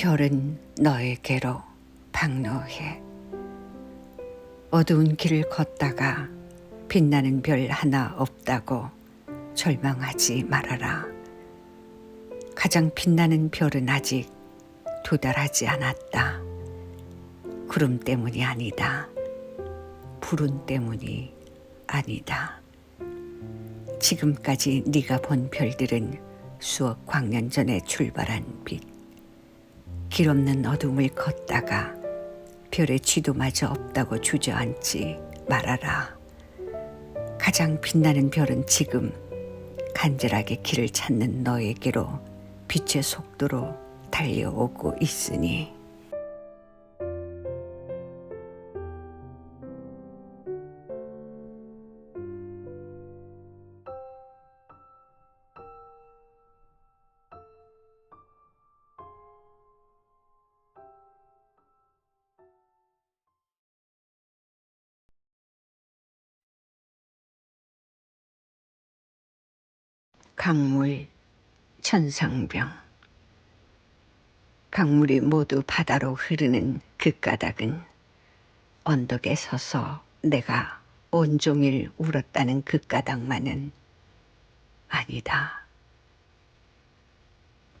별은 너에게로 방로해 어두운 길을 걷다가 빛나는 별 하나 없다고 절망하지 말아라. 가장 빛나는 별은 아직 도달하지 않았다. 구름 때문이 아니다. 불운 때문이 아니다. 지금까지 네가 본 별들은 수억 광년 전에 출발한 빛. 길 없는 어둠을 걷다가 별의 쥐도마저 없다고 주저앉지 말아라. 가장 빛나는 별은 지금 간절하게 길을 찾는 너에게로 빛의 속도로 달려오고 있으니 강물 천상병 강물이 모두 바다로 흐르는 그 까닭은 언덕에 서서 내가 온종일 울었다는 그 까닭만은 아니다.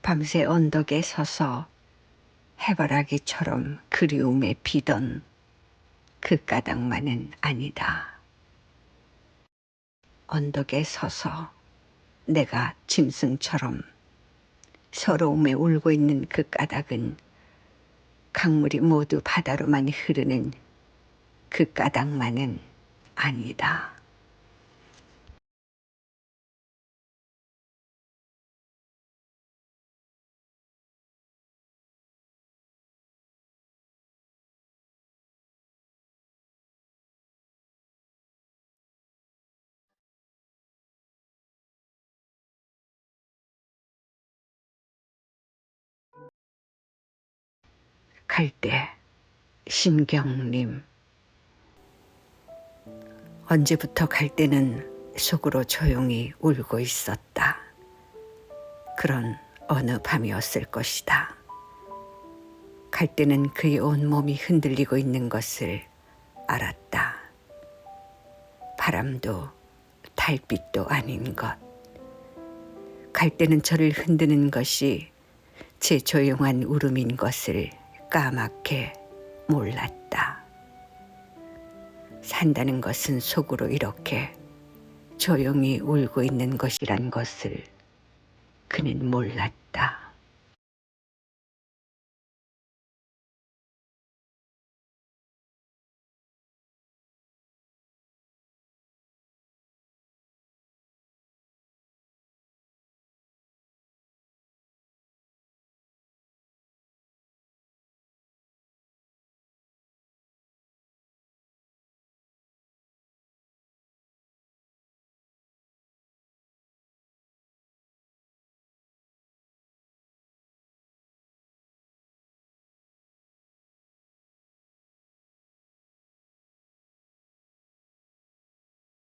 밤새 언덕에 서서 해바라기처럼 그리움에 비던 그 까닭만은 아니다. 언덕에 서서 내가 짐승처럼 서러움에 울고 있는 그 까닭은 강물이 모두 바다로만 흐르는 그 까닭만은 아니다. 갈대 심경님 언제부터 갈대는 속으로 조용히 울고 있었다. 그런 어느 밤이었을 것이다. 갈대는 그의 온 몸이 흔들리고 있는 것을 알았다. 바람도 달빛도 아닌 것. 갈대는 저를 흔드는 것이 제 조용한 울음인 것을 까맣게 몰랐다. 산다는 것은 속으로 이렇게 조용히 울고 있는 것이란 것을 그는 몰랐다.